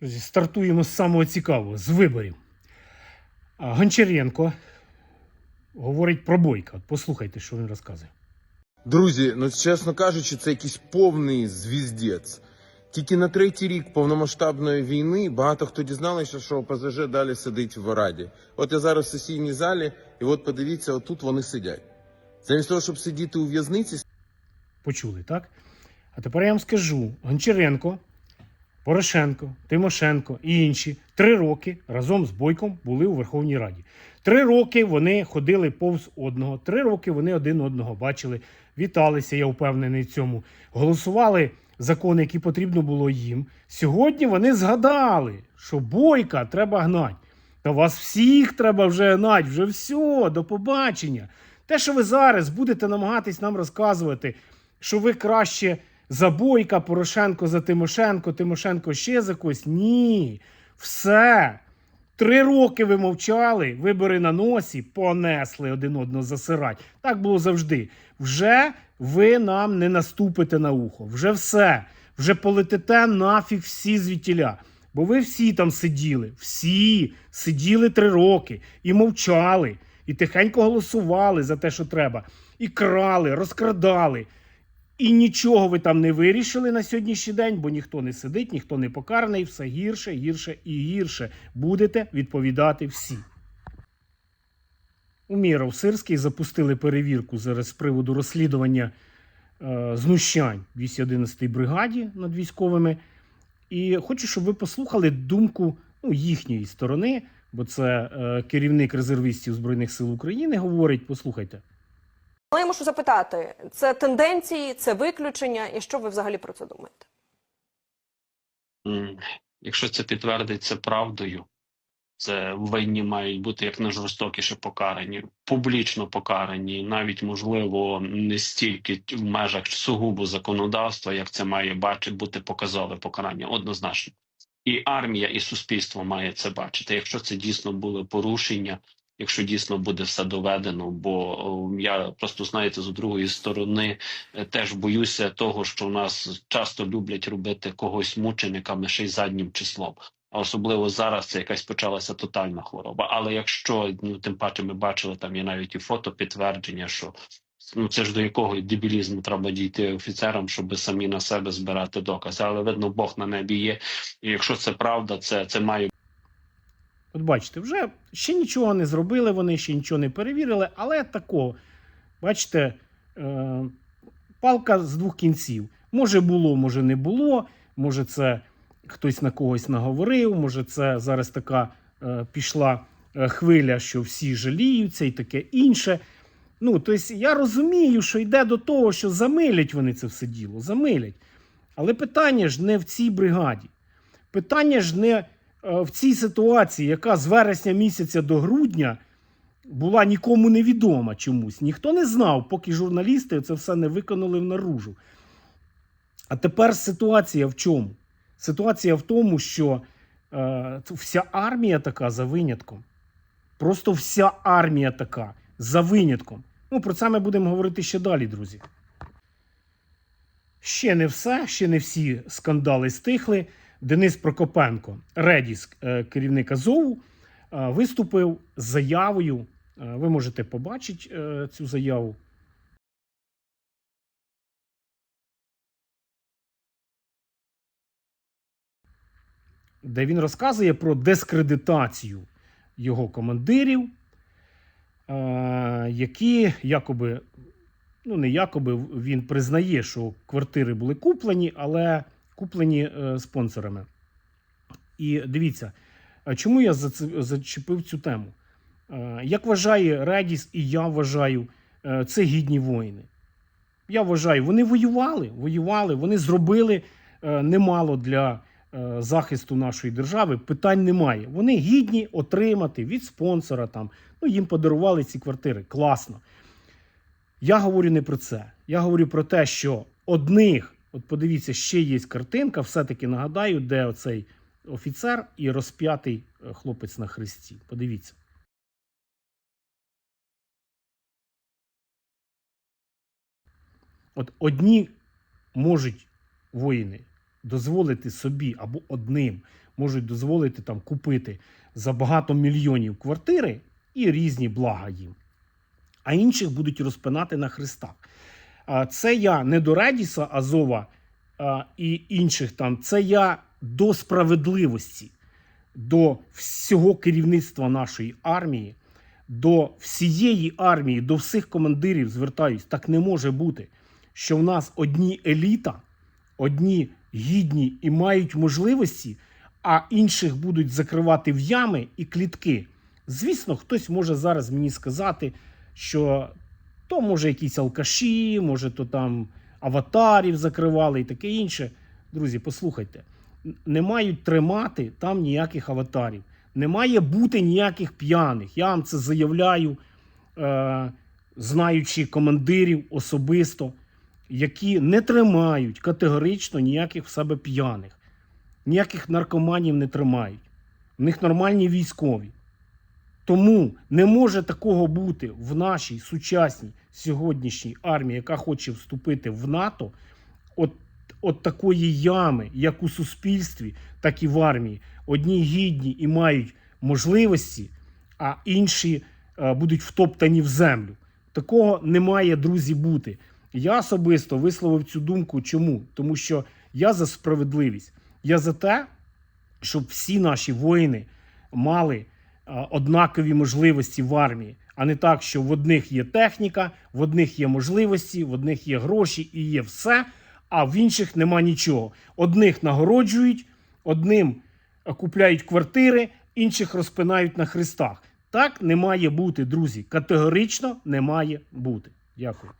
Друзі, Стартуємо з самого цікавого, з виборів. Гончаренко говорить про Бойка. От Послухайте, що він розказує. Друзі, ну чесно кажучи, це якийсь повний звіздець. Тільки на третій рік повномасштабної війни багато хто дізналися, що ОПЗЖ далі сидить в Раді. От я зараз в сесійній залі, і от подивіться, отут вони сидять. Замість того, щоб сидіти у в'язниці, Почули, так? А тепер я вам скажу: Гончаренко, Порошенко, Тимошенко і інші три роки разом з Бойком були у Верховній Раді. Три роки вони ходили повз одного, три роки вони один одного бачили, віталися, я впевнений цьому. Голосували закони, які потрібно було їм. Сьогодні вони згадали, що Бойка треба гнати. Та вас всіх треба вже гнати, вже все, до побачення. Те, що ви зараз будете намагатись нам розказувати, що ви краще за Бойка, Порошенко за Тимошенко, Тимошенко ще за когось. Ні. Все. Три роки ви мовчали, вибори на носі, понесли один одного засирать. Так було завжди. Вже ви нам не наступите на ухо. Вже все. Вже полетите нафіг всі звітіля. Бо ви всі там сиділи, всі сиділи три роки і мовчали, і тихенько голосували за те, що треба, і крали, розкрадали. І нічого ви там не вирішили на сьогоднішній день, бо ніхто не сидить, ніхто не покараний, все гірше, гірше і гірше. Будете відповідати всі. Уміров Сирський запустили перевірку зараз з приводу розслідування е, знущань в 211-й бригаді над військовими. І хочу, щоб ви послухали думку ну, їхньої сторони, бо це е, керівник резервістів Збройних сил України говорить. Послухайте. Але я мушу запитати: це тенденції, це виключення, і що ви взагалі про це думаєте? Якщо це підтвердиться правдою, це винні мають бути як найжорстокіше покарані, публічно покарані, навіть можливо не стільки в межах сугубо законодавства, як це має бачити бути показове покарання, однозначно. І армія, і суспільство має це бачити. Якщо це дійсно були порушення, якщо дійсно буде все доведено, бо я просто знаєте, з другої сторони е, теж боюся того, що в нас часто люблять робити когось мучениками ще й заднім числом. А особливо зараз це якась почалася тотальна хвороба. Але якщо ну тим паче ми бачили там є навіть і фото підтвердження, що ну це ж до якого дебілізму треба дійти офіцерам, щоб самі на себе збирати докази. Але видно, Бог на небі є. І якщо це правда, це, це має От бачите, вже ще нічого не зробили, вони ще нічого не перевірили, але такого, бачите, е, палка з двох кінців. Може було, може не було, може це хтось на когось наговорив, може це зараз така е, пішла е, хвиля, що всі жаліються і таке інше. Ну, тобто я розумію, що йде до того, що замилять вони це все діло, замилять. Але питання ж не в цій бригаді. Питання ж не в цій ситуації, яка з вересня місяця до грудня була нікому невідома чомусь. Ніхто не знав, поки журналісти це все не виконали наружу. А тепер ситуація в чому? Ситуація в тому, що е, вся армія така за винятком. Просто вся армія така за винятком. Ну, про це ми будемо говорити ще далі, друзі. Ще не все, ще не всі скандали стихли. Денис Прокопенко, Редіс, е, керівник Азову, е, виступив з заявою. е, Ви можете побачити цю заяву. Де він розказує про дискредитацію його командирів, які якоби, ну не якоби він признає, що квартири були куплені, але куплені е, спонсорами. І дивіться, чому я зачепив цю тему? Е, Як вважає Редіс, і я вважаю, е, це гідні воїни. Я вважаю, вони воювали, воювали, вони зробили немало для захисту нашої держави. Питань немає. Вони гідні отримати від спонсора. Там, ну, їм подарували ці квартири. Класно. Я говорю не про це. Я говорю про те, що одних, от подивіться, ще є картинка, все-таки нагадаю, де оцей офіцер і розп'ятий е, хлопець на хресті. Подивіться. От одні можуть воїни дозволити собі або одним можуть дозволити там купити за багато мільйонів квартири і різні блага їм, а інших будуть розпинати на хрестах. Це я не до Радіса Азова і інших там, це я до справедливості, до всього керівництва нашої армії, до всієї армії, до всіх командирів звертаюсь. Так не може бути, що в нас одні еліта, одні гідні і мають можливості, а інших будуть закривати в ями і клітки. Звісно, хтось може зараз мені сказати, що то може якісь алкаші, може то там аватарів закривали і таке інше. Друзі, послухайте, не мають тримати там ніяких аватарів. Не має бути ніяких п'яних. Я вам це заявляю, е, знаючи командирів особисто, які не тримають категорично ніяких в себе п'яних, ніяких наркоманів не тримають. В них нормальні військові. Тому не може такого бути в нашій сучасній сьогоднішній армії, яка хоче вступити в НАТО, от, от такої ями, як у суспільстві, так і в армії. Одні гідні і мають можливості, а інші е, будуть втоптані в землю. Такого не має, друзі, бути. Я особисто висловив цю думку. Чому? Тому що я за справедливість. Я за те, щоб всі наші воїни мали однакові можливості в армії, а не так, що в одних є техніка, в одних є можливості, в одних є гроші і є все, а в інших нема нічого. Одних нагороджують, одним а, купляють квартири, інших розпинають на хрестах. Так не має бути, друзі. Категорично не має бути. Дякую.